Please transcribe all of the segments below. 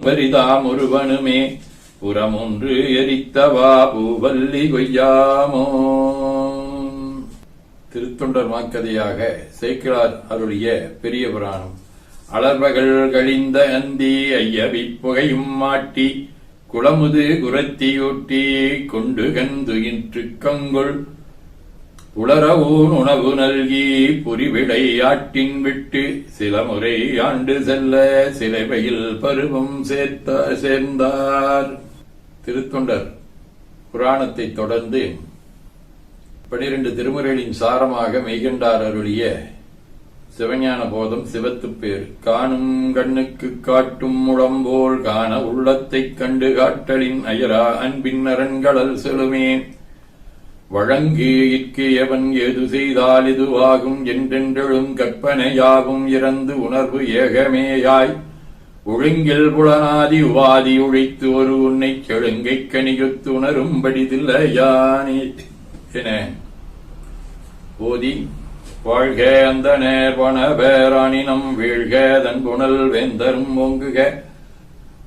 வரிதாம் ஒருவனுமே புறமொன்று எரித்தவா பூவல்லி கொய்யாமோ. திருத்தொண்டர் மாக்கதையாக சேக்கிழார் அருளிய பெரிய புராணம். அலர்வகள் கழிந்த அந்தி ஐயவி புகையும் மாட்டி குளமுது குரத்தியூட்டி கொண்டு கந்துயின்று கங்குள் உளரவோன் உணவு நல்கி புரிவிடை ஆட்டின் விட்டு சில முறை ஆண்டு செல்ல சிலைவையில் பருவம் சேர்த்த சேர்ந்தார். திருத்தொண்டர் புராணத்தை தொடர்ந்து பனிரெண்டு திருமுறைகளின் சாரமாக மெய்கண்டார் அருளிய சிவஞான போதம் சிவத்துப்பேர் காணும் கண்ணுக்கு காட்டும் முழம்போல் காண உள்ளத்தைக் கண்டு காட்டலின் அயரா அன்பின் அரண்கடல் செலுமேன். வழங்கு ஏது செய்தால் இதுவாகும் என்றென்றெழும் கற்பனையாகும் இறந்து உணர்வு ஏகமேயாய். ஒழுங்கில் புலனாதி உவாதி உழைத்து ஒரு உன்னை செழுங்கைக் கணியுத்து உணரும்படிதில்ல யானே என. ஓதி வாழ்க அந்த நேர்வன பேராணினம் வீழ்க தன் புனல் வெந்தரும் ஓங்குக.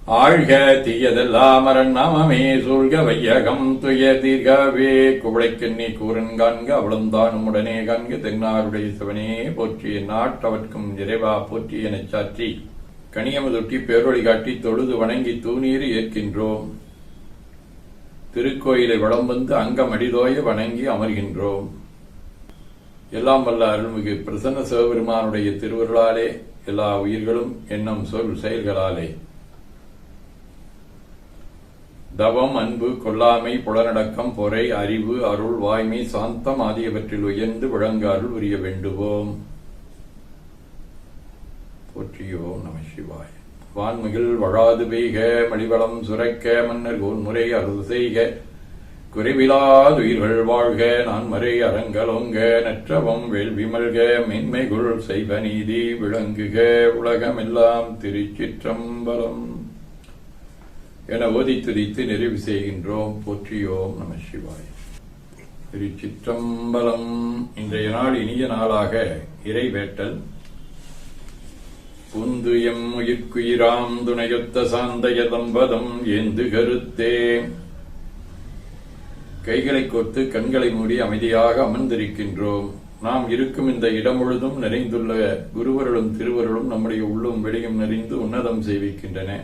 ஆழ்க தீயதெல்லாம் நாமமே சூழ்க வையகம் துய தீர்கவே. குவளைக்கண்ணி கூரன் காண்க அவளந்தானும் உடனே காண்க தென்னாருடைய சிவனே போற்றிய நாட்டவர்க்கும் இறைவா போற்றி எனச் சாற்றி. கனியமதொட்டி பேரொழி காட்டி தொழுது வணங்கி தூணீர் ஏற்கின்றோம். திருக்கோயிலை வளம் வந்து அங்கம் அடிதோய வணங்கி அமர்கின்றோம். எல்லாம் வல்ல அருள்மிகு பிரசன்ன சிவபெருமானுடைய திருவருளாலே எல்லா உயிர்களும் எண்ணம் சொல் செயல்களாலே. தவம் அன்பு கொல்லாமை புலனடக்கம் பொறை அறிவு அருள் வாய்மை சாந்தம் ஆகியவற்றில் உயர்ந்து விளங்க அருள் உரிய வேண்டுவோம். போற்றியோம் நம சிவாய. வான்மிகில் வழாது பெய்க மணிவளம் சுரைக்க மன்னர் கோன்முறை அருள் செய்க. குறைவிலாதுயிர்கள் வாழ்க நான் மறை அரங்கலொங்க நற்றவம் வேள்வி மல்க மென்மைகுள் செய்வ நீதி விளங்குக உலகமெல்லாம் திருச்சிற்றம்பலம். என ஓதி துதித்து நிறைவு செய்கின்றோம். போற்றியோம் நம சிவாய். திருச்சிற்றம்பலம். இன்றைய நாள் இனிய நாளாக இறைவேட்டல். புந்து எம் உயிர்க்குயிராம் துணையொத்த சாந்தய தம்பதம் என்று கருத்தே. கைகளை கோர்த்து கண்களை மூடி அமைதியாக அமர்ந்திருக்கின்றோம். நாம் இருக்கும் இந்த இடம் முழுதும் நிறைந்துள்ள குருவர்களும் திருவருளும் நம்முடைய உள்ளும் வெளியும் நிறைந்து உன்னதம் செய்விக்கின்றன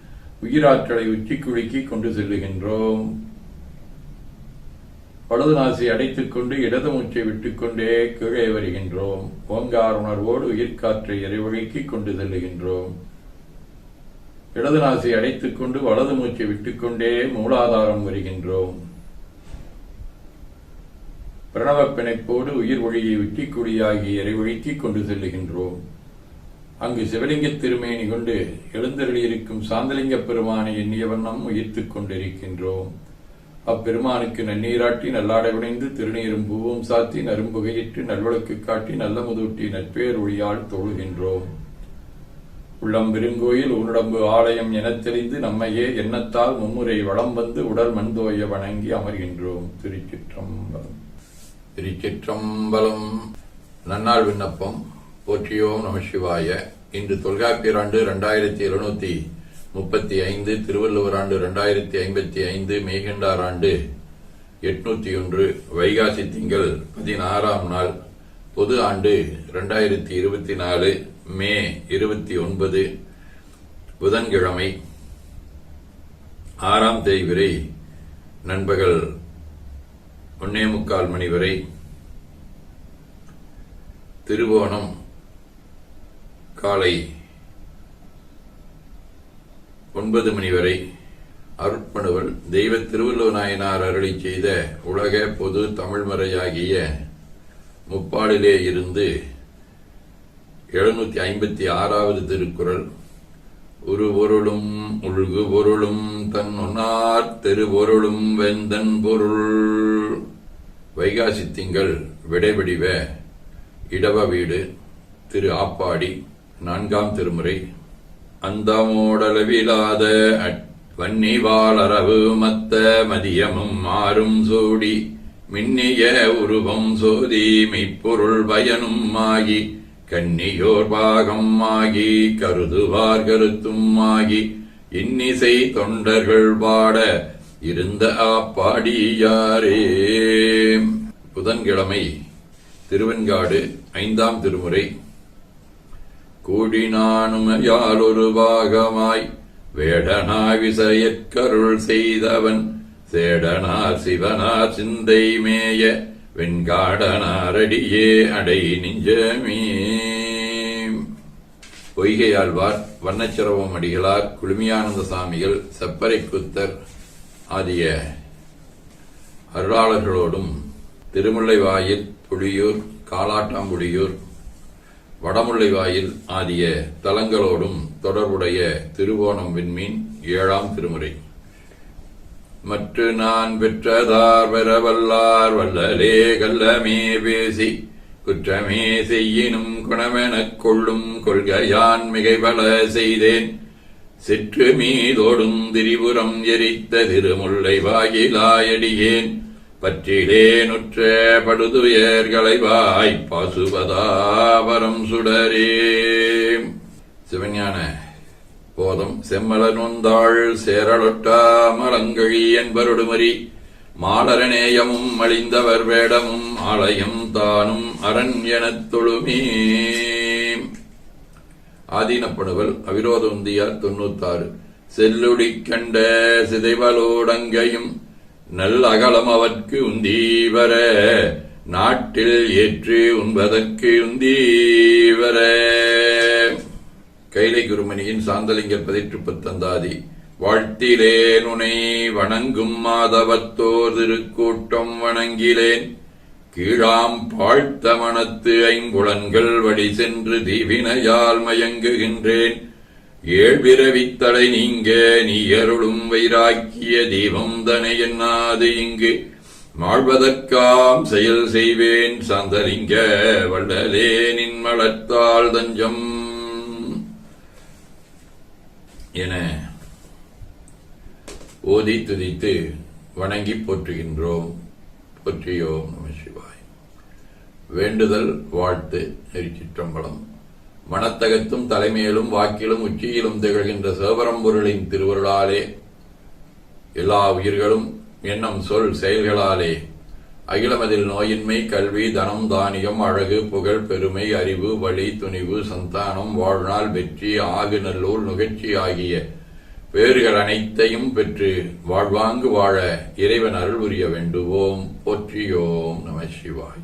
உயிராற்றலை உச்சி கொண்டு செல்லுகின்றோம். வலது நாசி அடைத்துக் கொண்டு இடது மூச்சை விட்டுக்கொண்டே கீழே வருகின்றோம். ஓங்கார் உணர்வோடு உயிர்காற்றை இறைவழிக்கு கொண்டு செல்லுகின்றோம். இடது நாசி அடைத்துக் கொண்டு வலது மூச்சை விட்டுக்கொண்டே மூலாதாரம் வருகின்றோம். பிரணவப் பிணைப்போடு உயிர் ஒளியை உச்சிக்குடியாகி இறைவழிக்கு கொண்டு செல்லுகின்றோம். அங்கு சிவலிங்க திருமேனி கொண்டு எழுந்தருளியிருக்கும் சாந்தலிங்க பெருமானை எண்ணிய வண்ணம் உயிர்த்துக் கொண்டிருக்கின்றோம். அப்பெருமானுக்கு நன்னீராட்டி நல்லாடை உடைந்து திருநீரும் பூவும் சாத்தி நரும்புகையிட்டு நல்வழக்கு காட்டி நல்ல முதுட்டி நற்பேர் ஒளியால் தொழுகின்றோம். உள்ளம் பெருங்கோயில் உன்னுடம்பு ஆலயம் எனத் தெரிந்து நம்மையே எண்ணத்தால் மும்முறை வளம் வந்து உடல் மண்தோய வணங்கி அமர்கின்றோம். திருச்சிற்றம்பலம். திருச்சிற்றம்பலம். நன்னாள் விண்ணப்பம். போற்றியோம் நம சிவாய. இன்று தொல்காப்பியர் ஆண்டு இரண்டாயிரத்தி எழுநூத்தி முப்பத்தி ஐந்து திருவள்ளுவர் ஆண்டு இரண்டாயிரத்தி ஐம்பத்தி ஐந்து மேகண்டார் ஆண்டு எட்நூத்தி ஒன்று வைகாசி திங்கள் பதினாறாம் நாள் பொது ஆண்டு ரெண்டாயிரத்தி இருபத்தி நாலு மே இருபத்தி ஒன்பது புதன்கிழமை. ஆறாம் தேதி வரை நண்பகல் ஒன்னே முக்கால் மணி வரை திருவோணம் காலை ஒன்பது மணி வரை அருட்பணுவல் தெய்வ திருவள்ளுவநாயனார் அருளி செய்த உலக பொது தமிழ்மறையாகிய முப்பாடிலே இருந்து எழுநூத்தி ஐம்பத்தி ஆறாவது திருக்குறள் ஒரு பொருளும் உள்கு பொருளும் தன் ஒன்னார் தெருபொருளும் வெந்தன் பொருள். வைகாசி திங்கள் விடைவடிவ இடவ வீடு திரு ஆப்பாடி நான்காம் திருமுறை. அந்தமோடளவிலாத வன்னிவாளரவு மத்த மதியமும் மாறும் சூடி மின்னிய உருவம் சோதி மெய்ப்பொருள் பயனும் ஆகி கன்னியோர் பாகம் ஆகி கருதுவார் கருத்தும் ஆகி இன்னிசை தொண்டர்கள் பாட இருந்த ஆப்பாடியாரே. புதன்கிழமை திருவெண்காடு ஐந்தாம் திருமுறை. கூடினானுமையால் ஒரு பாகமாய். வேடனாய் விசையற்கருள் செய்தவன் சேடனார் சிவனார் சிந்தை மேய வெண்காடனாரடியே அடை நிஞ்சமே. பொய்கையாழ்வார் வண்ணச்சிரவம் அடிகளார் குழுமியானந்த சாமிகள் செப்பரை குத்தர் ஆகிய அருளாளர்களோடும் திருமுல்லைவாயில் புலியூர் வடமுல்லை வாயில் ஆகிய தலங்களோடும் தொடர்புடைய திருவோணம் விண்மீன் ஏழாம் திருமுறை. மற்ற நான் பெற்றதார் பெறவல்லார் வல்லலே கல்லமே பேசி குற்றமே செய்யினும் குணமெனக் கொள்ளும் கொள்கையான் மிகைபல செய்தேன். சிற்று மீதோடும் திரிபுரம் எரித்த திருமுல்லை வாயிலாயடியேன் பற்றிலே நுற்றே படுதுயர்களை வாய் பாசுபதாபரம் சுடரே. சிவஞான போதம் செம்மலர் நொந்தாள் சேரலொட்டா மலங்கழி என்பருடுமரி மாலரநேயமும் அழிந்தவர் வேடமும் ஆலயம் தானும் அரண் எனத் தொழுமே. ஆதீனப்படுவல் அவிரோத உந்தியார் தொண்ணூத்தாறு. செல்லுடி கண்ட சிதைவலோடங்கையும் நல் அகலம் அவற்கு உந்தீவர நாட்டில் ஏற்று உண்பதற்கு உந்தீவர. கைலை குருமணியின் சாந்தலிங்க பதிற்று பத்தந்தாதி வாழ்த்திலேன் உனை வணங்கும் மாதவத்தோர் திருக்கூட்டம் வணங்கிலேன். கீழாம் பாழ்த்த மனத்து ஐம்புலன்கள் வழி சென்று தீவினையால் மயங்குகின்றேன். ஏழ்பிறவித்தலை நீங்க நீ அருளும் வைராக்கிய தெய்வம் தனை என்னாது இங்கு. வாழ்வதற்காம் செயல் செய்வேன் சாந்தலிங்க வள்ளலே நின் மலத்தால் தஞ்சம். என ஓதி துதித்து வணங்கி போற்றுகின்றோம் போற்றியோம் நம சிவாய். வேண்டுதல் வாழ்த்து நெறிச்சிற்றம்பலம். மனத்தகத்தும் தலைமையிலும் வாக்கிலும் உச்சியிலும் திகழ்கின்ற சிவபரம்பொருளின் திருவருளாலே எல்லா உயிர்களும் எண்ணம் சொல் செயல்களாலே. அகிலமதில் நோயின்மை கல்வி தனம் தானியம் அழகு புகழ் பெருமை அறிவு வழி துணிவு சந்தானம் வாழ்நாள் வெற்றி ஆகு நல்லூர் நுகர்ச்சி ஆகிய பேறுகள் அனைத்தையும் பெற்று வாழ்வாங்கு வாழ இறைவன் அருள் புரிய வேண்டுவோம். போற்றியோம் நம சிவாய்.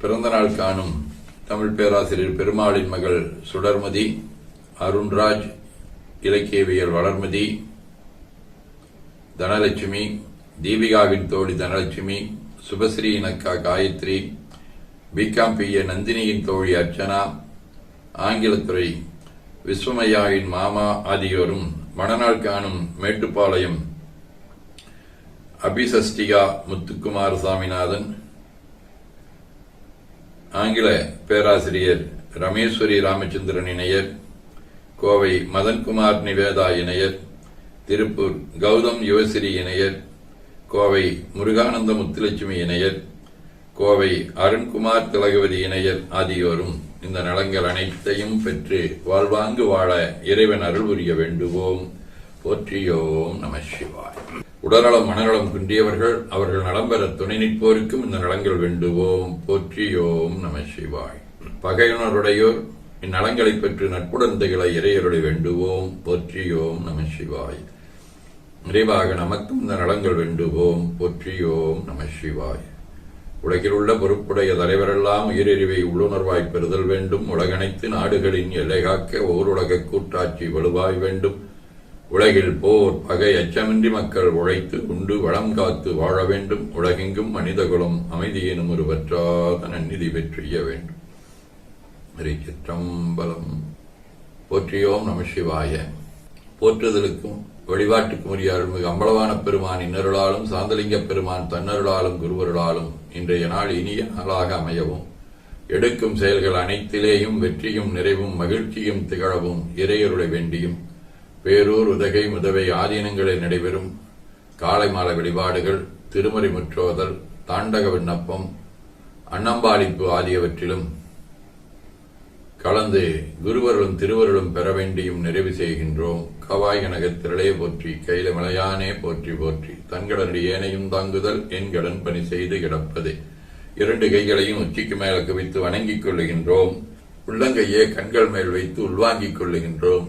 பிறந்தநாள் காணும் தமிழ் பேராசிரியர் பெருமாளின் மகள் சுடர்மதி அருண்ராஜ் இலக்கியவியல் வளர்மதி தனலட்சுமி தீபிகாவின் தோழி தனலட்சுமி சுபஸ்ரீ இனக்கா காயத்ரி பிகாம் பிஏ நந்தினியின் தோழி அர்ச்சனா ஆங்கிலத்துறை விஸ்வமையாவின் மாமா ஆகியோரும் மணநாள் காணும் மேட்டுப்பாளையம் அபிசஷ்டிகா முத்துக்குமார சாமிநாதன் ஆங்கில பேராசிரியர் ரமேஸ்வரி ராமச்சந்திரன் இணையர் கோவை மதன்குமார் நிவேதா இணையர் திருப்பூர் கௌதம் யுவசிறி இணையர் கோவை முருகானந்த முத்துலட்சுமி இணையர் கோவை அருண்குமார் திலகவதி இணையர் ஆகியோரும் இந்த நலங்கள் அனைத்தையும் பெற்று வாழ்வாங்கு வாழ இறைவன் அருள் புரிய வேண்டுவோம். போற்றியோம் நம சிவாய். உடல்நலம் மனநலம் குன்றியவர்கள் அவர்கள் நலம் பெற துணை நிற்போருக்கும் இந்த நலங்கள் வேண்டுவோம். போற்றியோம் நம சிவாய். பகையுணருடையோர் இந்நலங்களை பெற்று நட்புடன் திகழ இறையருளை வேண்டுவோம். போற்றியோம் நம சிவாய். நிறைவாக நமக்கும் இந்த நலங்கள் வேண்டுவோம். போற்றியோம் நம சிவாய். உலகில் உள்ள பொறுப்புடைய தலைவரெல்லாம் உயிரறிவை உள்ளுணர்வாய் பெறுதல் வேண்டும். உலகனைத்து நாடுகளின் எல்லை காக்க ஓருலக கூட்டாட்சி வலுவாய் வேண்டும். உலகில் போர் பகை அச்சமின்றி மக்கள் உழைத்து உண்டு வளம் காத்து வாழ வேண்டும். உலகெங்கும் மனிதகுலம் அமைதியினும் ஒரு வற்றாத நன்னிதி பெற்றிய வேண்டும். சிற்றம்பலம். போற்றியோம் நம சிவாய. போற்றுதலுக்கும் வழிபாட்டுக்கும் உரிய அருள்மிகு அம்பலவான பெருமான் இன்னருளாலும் சாந்தலிங்க பெருமான் தன்னருளாலும் குருவருளாலும் இன்றைய நாள் இனிய நாளாக அமையவும். எடுக்கும் செயல்கள் அனைத்திலேயும் வெற்றியும் நிறைவும் மகிழ்ச்சியும் திகழவும் இறையருளை வேண்டியும். பேரூர் உதகை முதவை ஆதீனங்களில் நடைபெறும் காலை மாலை வழிபாடுகள் திருமறை முற்றோதல் தாண்டக விண்ணப்பம் அன்னம்பாளிப்பு ஆகியவற்றிலும் கலந்து குருவர்களும் திருவருளும் பெற வேண்டியும் நிறைவு செய்கின்றோம். கவாய் நகர் திரளே போற்றி கையில மலையானே போற்றி போற்றி. தன்கடனடி ஏனையும் தாங்குதல் என் கடன் பணி செய்து கிடப்பது. இரண்டு கைகளையும் உச்சிக்கு மேல குவித்து வணங்கிக் கொள்ளுகின்றோம். உள்ளங்கையே கண்கள் மேல் வைத்து உள்வாங்கிக் கொள்ளுகின்றோம்.